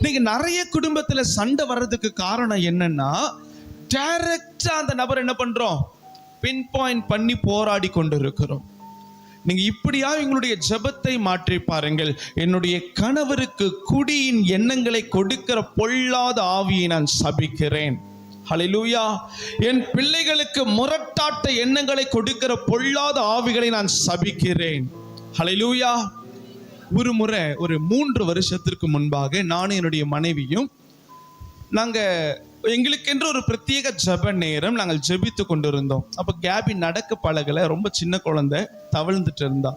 நீங்க நிறைய குடும்பத்துல சண்டை வர்றதுக்கு காரணம் என்னன்னா டைரக்டா அந்த நபர் என்ன பண்றோம்? பின் பாயிண்ட் பண்ணி போராடி கொண்டிருக்கிறோம். நீங்க இப்படியா எங்களுடைய ஜெபத்தை மாற்றி பாருங்கள். என்னுடைய கணவருக்கு குடியின் எண்ணங்களை கொடுக்கிற பொல்லாத ஆவியை நான் சபிக்கிறேன். ஹலிலூயா என் பிள்ளைகளுக்கு முரட்டாட்ட எண்ணங்களை கொடுக்கிற பொல்லாத ஆவிகளை நான் சபிக்கிறேன். ஹலிலூயா ஒரு முறை ஒரு மூன்று வருஷத்திற்கு முன்பாக நானும் என்னுடைய மனைவியும் நாங்கள் எங்களுக்கென்று ஒரு பிரத்யேக ஜெப நேரம் நாங்கள் ஜெபித்து கொண்டிருந்தோம். அப்போ கேபி நடக்க பழகலை. ரொம்ப சின்ன குழந்தை தவழ்ந்துட்டு இருந்தா.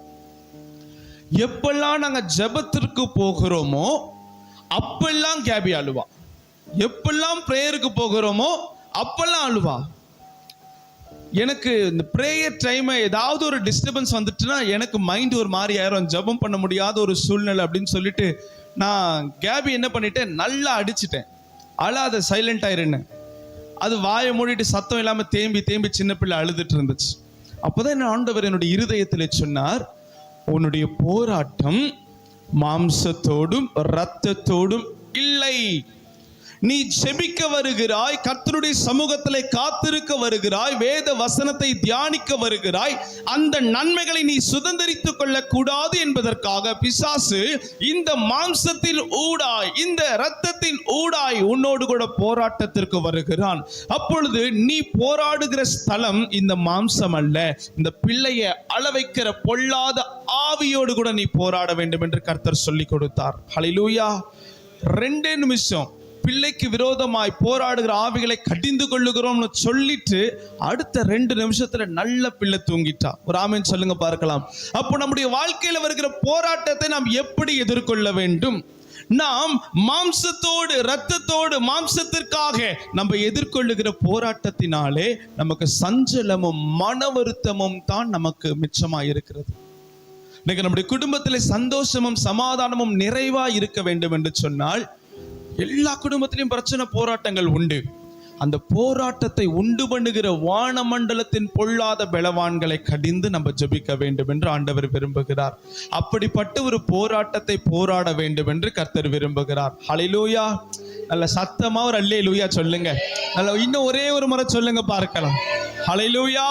எப்பெல்லாம் நாங்கள் ஜெபத்திற்கு போகிறோமோ அப்பெல்லாம் கேபி அழுவா. எப்பெல்லாம் ப்ரேயருக்கு போகிறோமோ அப்பெல்லாம் அழுவா. எனக்கு இந்த ப்ரேயர் டைம் ஏதாவது ஒரு டிஸ்டர்பன்ஸ் வந்துட்டுனா எனக்கு மைண்ட் ஒரு மாதிரி ஆயிரும். ஜெபம் பண்ண முடியாத ஒரு சூழ்நிலை அப்படின்னு சொல்லிட்டு நான் கேபி என்ன பண்ணிட்டேன்? நல்லா அடிச்சிட்டேன். அழாத சைலண்ட் ஆயிருன்னு. அது வாயை மூடிட்டு சத்தம் இல்லாமல் தேம்பி தேம்பி சின்ன பிள்ளை அழுதுட்டு இருந்துச்சு. அப்போதான் என்ன ஆண்டவர் என்னுடைய இருதயத்தில் சொன்னார் உன்னுடைய போராட்டம் மாம்சத்தோடும் இரத்தத்தோடும் இல்லை. நீ செபிக்க வருகிறாய் கர்த்தருடைய சமூகத்திலே காத்திருக்க வருகிறாய் வேத வசனத்தை தியானிக்க வருகிறாய் அந்த நன்மைகளை நீ சுதந்திரித்துக் கொள்ளக்கூடாது என்பதற்காக பிசாசு இந்த மாம்சத்தில் ஊடாய் இந்த இரத்தத்தின் ஊடாய் உன்னோடு கூட போராட்டத்திற்கு வருகிறான். அப்பொழுது நீ போராடுகிற ஸ்தலம் இந்த மாம்சம் அல்ல இந்த பிள்ளையை அளவைக்கிற பொல்லாத ஆவியோடு கூட நீ போராட வேண்டும் என்று கர்த்தர் சொல்லி கொடுத்தார். ஹலிலூயா ரெண்டே நிமிஷம். பிள்ளைக்கு விரோதமாய் போராடுகிற ஆவிகளை கடிந்து கொள்ளுகிறோம்னு சொல்லிட்டு அடுத்த ரெண்டு நிமிஷத்துல நல்ல பிள்ளை தூங்கிட்டா. ஒரு ஆமீன் சொல்லுங்க பார்க்கலாம். அப்போ நம்முடைய வாழ்க்கையில வருகிற போராட்டத்தை நாம் எப்படி எதிர்கொள்ள வேண்டும்? நாம் மாம்சத்தோடு இரத்தத்தோடு மாம்சத்திற்காக நம்ம எதிர்கொள்ளுகிற போராட்டத்தினாலே நமக்கு சஞ்சலமும் மன வருத்தமும் தான் நமக்கு மிச்சமாக இருக்கிறது. இன்னைக்கு நம்முடைய குடும்பத்தில் சந்தோஷமும் சமாதானமும் நிறைவா இருக்க வேண்டும் என்று சொன்னால் எல்லா குடும்பத்திலையும் பிரச்சனை போராட்டங்கள் உண்டு. அந்த போராட்டத்தை உண்டு பண்ணுகிற வானமண்டலத்தின் பொல்லாத பலவான்களை கடிந்து நம்ம ஜெபிக்க வேண்டும் என்று ஆண்டவர் விரும்புகிறார். அப்படிப்பட்ட ஒரு போராட்டத்தை போராட வேண்டும் என்று கர்த்தர் விரும்புகிறார். ஹalleluya நல்ல சத்தமா ஒரு அல்லேலூயா சொல்லுங்க. நல்ல இன்னும் ஒரே ஒரு முறை சொல்லுங்க பார்க்கலாம். ஹalleluya